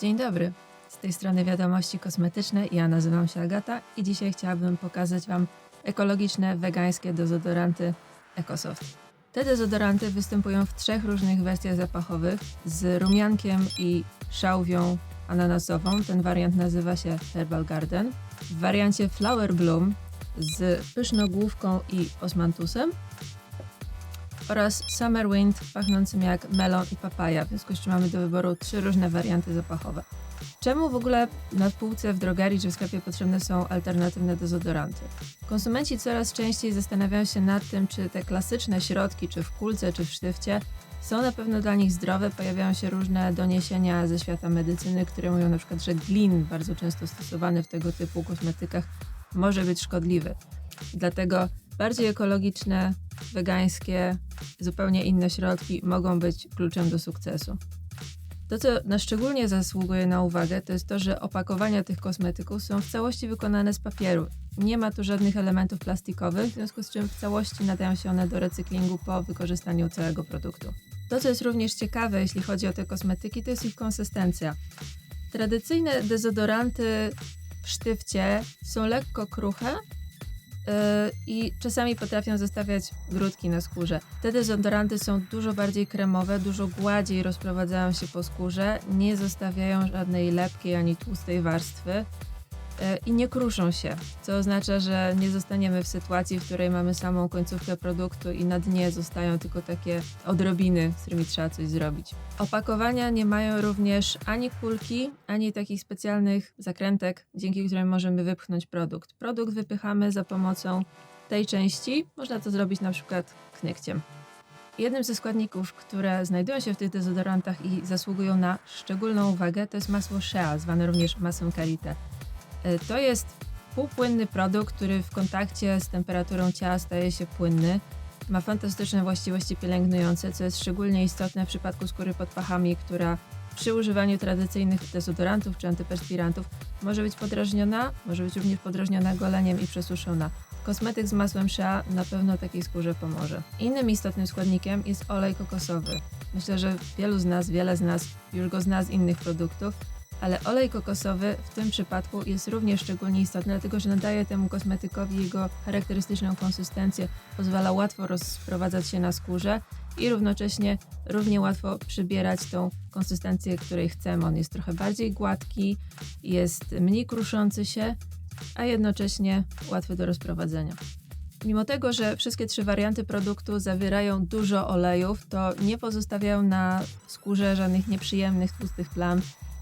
Dzień dobry. Z tej strony wiadomości kosmetyczne. Ja nazywam się Agata i dzisiaj chciałabym pokazać Wam ekologiczne, wegańskie dezodoranty EcoSoft. Te dezodoranty występują w trzech różnych wersjach zapachowych z rumiankiem i szałwią ananasową. Ten wariant nazywa się Herbal Garden. W wariancie Flower Bloom z pysznogłówką i osmantusem oraz Summer Wind pachnącym jak melon i papaja, w związku z czym mamy do wyboru trzy różne warianty zapachowe. Czemu w ogóle na półce w drogerii czy w sklepie potrzebne są alternatywne dezodoranty? Konsumenci coraz częściej zastanawiają się nad tym, czy te klasyczne środki, czy w kulce, czy w sztywcie, są na pewno dla nich zdrowe. Pojawiają się różne doniesienia ze świata medycyny, które mówią na przykład, że glin, bardzo często stosowany w tego typu kosmetykach, może być szkodliwy. Dlatego bardziej ekologiczne, wegańskie, zupełnie inne środki mogą być kluczem do sukcesu. To, co na szczególnie zasługuje na uwagę, to jest to, że opakowania tych kosmetyków są w całości wykonane z papieru. Nie ma tu żadnych elementów plastikowych, w związku z czym w całości nadają się one do recyklingu po wykorzystaniu całego produktu. To, co jest również ciekawe, jeśli chodzi o te kosmetyki, to jest ich konsystencja. Tradycyjne dezodoranty w sztywcie są lekko kruche, i czasami potrafią zostawiać grudki na skórze. Te dezodoranty są dużo bardziej kremowe, dużo gładziej rozprowadzają się po skórze, nie zostawiają żadnej lepkiej ani tłustej warstwy i nie kruszą się, co oznacza, że nie zostaniemy w sytuacji, w której mamy samą końcówkę produktu i na dnie zostają tylko takie odrobiny, z którymi trzeba coś zrobić. Opakowania nie mają również ani kulki, ani takich specjalnych zakrętek, dzięki którym możemy wypchnąć produkt. Produkt wypychamy za pomocą tej części. Można to zrobić na przykład knykciem. Jednym ze składników, które znajdują się w tych dezodorantach i zasługują na szczególną uwagę, to jest masło shea, zwane również masłem karité. E, to jest półpłynny produkt, który w kontakcie z temperaturą ciała staje się płynny. Ma fantastyczne właściwości pielęgnujące, co jest szczególnie istotne w przypadku skóry pod pachami, która przy używaniu tradycyjnych dezodorantów czy antyperspirantów może być podrażniona, może być również podrażniona goleniem i przesuszona. Kosmetyk z masłem shea na pewno takiej skórze pomoże. Innym istotnym składnikiem jest olej kokosowy. Myślę, że wielu z nas, wiele z nas już go zna z innych produktów, ale olej kokosowy w tym przypadku jest również szczególnie istotny, dlatego że nadaje temu kosmetykowi jego charakterystyczną konsystencję, pozwala łatwo rozprowadzać się na skórze i równocześnie równie łatwo przybierać tą konsystencję, której chcemy. On jest trochę bardziej gładki, jest mniej kruszący się, a jednocześnie łatwy do rozprowadzenia. Mimo tego, że wszystkie trzy warianty produktu zawierają dużo olejów, to nie pozostawiają na skórze żadnych nieprzyjemnych tłustych plam,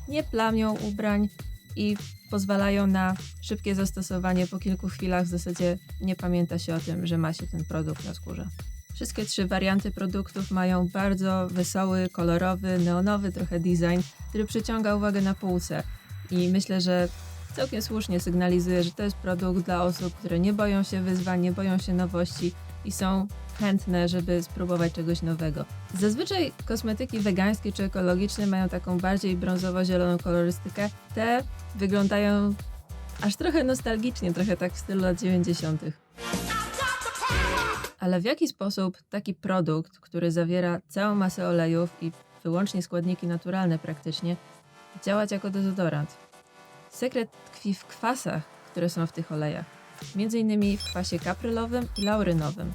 nie plamią ubrań i pozwalają na szybkie zastosowanie. Po kilku chwilach w zasadzie nie pamięta się o tym, że ma się ten produkt na skórze. Wszystkie trzy warianty produktów mają bardzo wesoły, kolorowy, neonowy trochę design, który przyciąga uwagę na półce. I myślę, że całkiem słusznie sygnalizuje, że to jest produkt dla osób, które nie boją się wyzwań, nie boją się nowości i są chętne, żeby spróbować czegoś nowego. Zazwyczaj kosmetyki wegańskie czy ekologiczne mają taką bardziej brązowo-zieloną kolorystykę. Te wyglądają aż trochę nostalgicznie, trochę tak w stylu lat 90. Ale w jaki sposób taki produkt, który zawiera całą masę olejów i wyłącznie składniki naturalne praktycznie, działać jako dezodorant? Sekret tkwi w kwasach, które są w tych olejach. Między innymi w kwasie kaprylowym i laurynowym.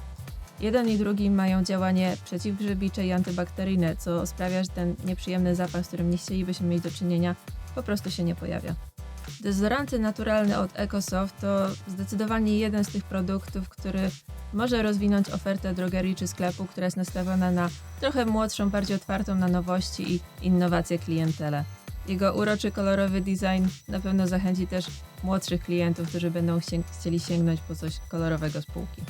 Jeden i drugi mają działanie przeciwgrzybicze i antybakteryjne, co sprawia, że ten nieprzyjemny zapach, z którym nie chcielibyśmy mieć do czynienia, po prostu się nie pojawia. Dezodoranty naturalne od EcoSoft to zdecydowanie jeden z tych produktów, który może rozwinąć ofertę drogerii czy sklepu, która jest nastawiona na trochę młodszą, bardziej otwartą na nowości i innowacje klientelę. Jego uroczy, kolorowy design na pewno zachęci też młodszych klientów, którzy będą chcieli sięgnąć po coś kolorowego z półki.